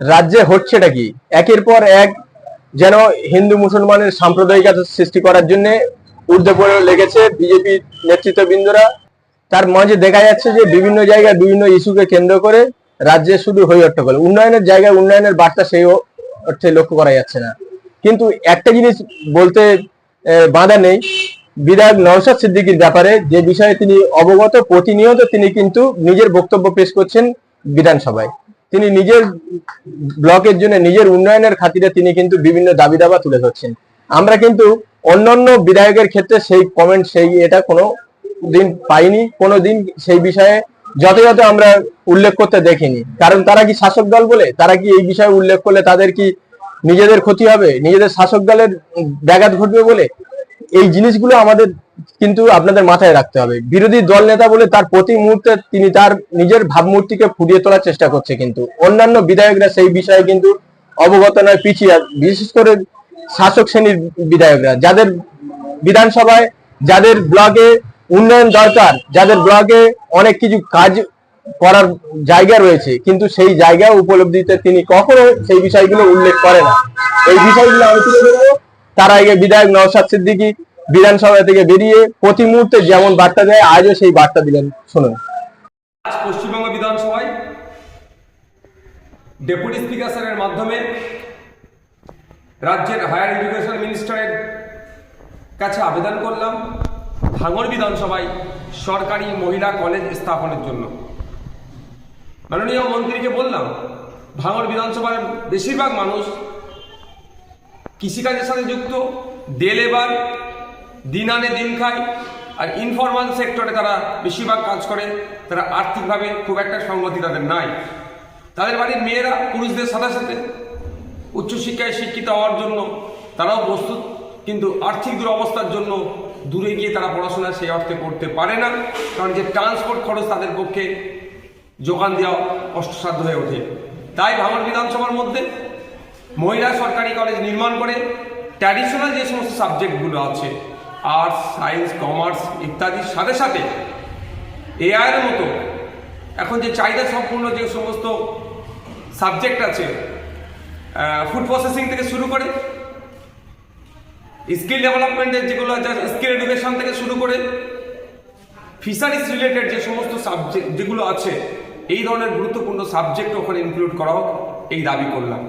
রাজ্যে হচ্ছেটা কি? একের পর এক যেন হিন্দু মুসলমানের সাম্প্রদায়িকতা সৃষ্টি করার জন্য পড়ে লেগেছে বিজেপি নেতৃত্ববৃন্দরা। তার মাঝে দেখা যাচ্ছে যে বিভিন্ন জায়গায় বিভিন্ন ইস্যুকে কেন্দ্র করে রাজ্যে শুধু হই হট্টগোল উন্নয়নের জায়গায় উন্নয়নের বার্তা সেই অর্থে লক্ষ্য করা যাচ্ছে না। কিন্তু একটা জিনিস বলতে বাধা নেই। বিধায়ক নওশাদ সিদ্দিকীর ব্যাপারে যে বিষয়ে তিনি অবগত, প্রতিনিয়ত তিনি কিন্তু নিজের বক্তব্য পেশ করছেন বিধানসভায়। তিনি নিজের ব্লকের জন্য নিজের উন্নয়নের খাতিরে তিনি কিন্তু বিভিন্ন দাবি দাবা তুলে ধরছেন। আমরা কিন্তু অন্যান্য বিধায়কের ক্ষেত্রে সেই কমেন্ট সেই এটা কোনো দিন পাইনি, কোনো দিন সেই বিষয়ে যথাযথ আমরা উল্লেখ করতে দেখিনি। কারণ তারা কি শাসক দল বলে? তারা কি এই বিষয়ে উল্লেখ করলে তাদের কি নিজেদের ক্ষতি হবে? নিজেদের শাসক দলের ব্যাঘাত ঘটবে বলে? এই জিনিসগুলো আমাদের কিন্তু আপনাদের মাথায় রাখতে হবে। বিরোধী দল নেতা বলে তার প্রতি মুহূর্তে তিনি তার নিজের ভাবমূর্তিকে ফুটিয়ে তোলার চেষ্টা করছে কিন্তু। অন্যান্য বিধায়করা সেই বিষয়ে কিন্তু অবগত নয়, পিছিয়ে। বিশেষ করে শাসক শ্রেণির বিধায়করা। যাদের বিধানসভায় যাদের ব্লকে উন্নয়ন দরকার, যাদের ব্লকে অনেক কিছু কাজ করার জায়গা রয়েছে, কিন্তু সেই জায়গা উপলব্ধিতে তিনি কখনো সেই বিষয়গুলো উল্লেখ করে না। এই বিষয়গুলো আমি তুলে ধরবো। তার আগে বিধায়ক নওশাদ সিদ্দিকী বিধানসভা থেকে বেরিয়ে প্রতি মুহূর্তে যেমন বার্তা দেয়, আজও সেই বার্তা দিলেন। শুনুন। আজ পশ্চিমবঙ্গ বিধানসভায় ডেপুটি স্পিকার স্যারের মাধ্যমে রাজ্যের হায়ার এডুকেশন মিনিস্টারের কাছে আবেদন করলাম ভাঙড় বিধানসভায় সরকারি মহিলা কলেজ স্থাপনের জন্য। মাননীয় মন্ত্রীকে বললাম, ভাঙড় বিধানসভার বেশিরভাগ মানুষ কৃষিকাজের সাথে যুক্ত ডে লেবার দিন আনে দিন খায়, আর ইনফরমাল সেক্টরে তারা বেশিরভাগ কাজ করে, তারা আর্থিকভাবে খুব একটা সংগতি তাদের নাই। তাদের বাড়ির মেয়েরা পুরুষদের সাথে সাথে উচ্চশিক্ষায় শিক্ষিত হওয়ার জন্য তারাও প্রস্তুত, কিন্তু আর্থিক দুরবস্থার জন্য দূরে গিয়ে তারা পড়াশোনা সেই অর্থে করতে পারে না, কারণ যে ট্রান্সপোর্ট খরচ তাদের পক্ষে যোগান দেওয়া কষ্টসাধ্য হয়ে ওঠে। তাই ভাঙড় বিধানসভার মধ্যে মহিলা সরকারি কলেজ নির্মাণ করে ট্র্যাডিশনাল যে সমস্ত সাবজেক্টগুলো আছে আর্টস সায়েন্স কমার্স ইত্যাদির সাথে সাথে এআইয়ের মতো এখন যে চাহিদা সম্পূর্ণ যে সমস্ত সাবজেক্ট আছে ফুড প্রসেসিং থেকে শুরু করে স্কিল ডেভেলপমেন্টের যেগুলো স্কিল এডুকেশন থেকে শুরু করে ফিশারিজ রিলেটেড যে সমস্ত সাবজেক্ট যেগুলো আছে, এই ধরনের গুরুত্বপূর্ণ সাবজেক্ট ওখানে ইনক্লুড করা হোক এই দাবি করলাম।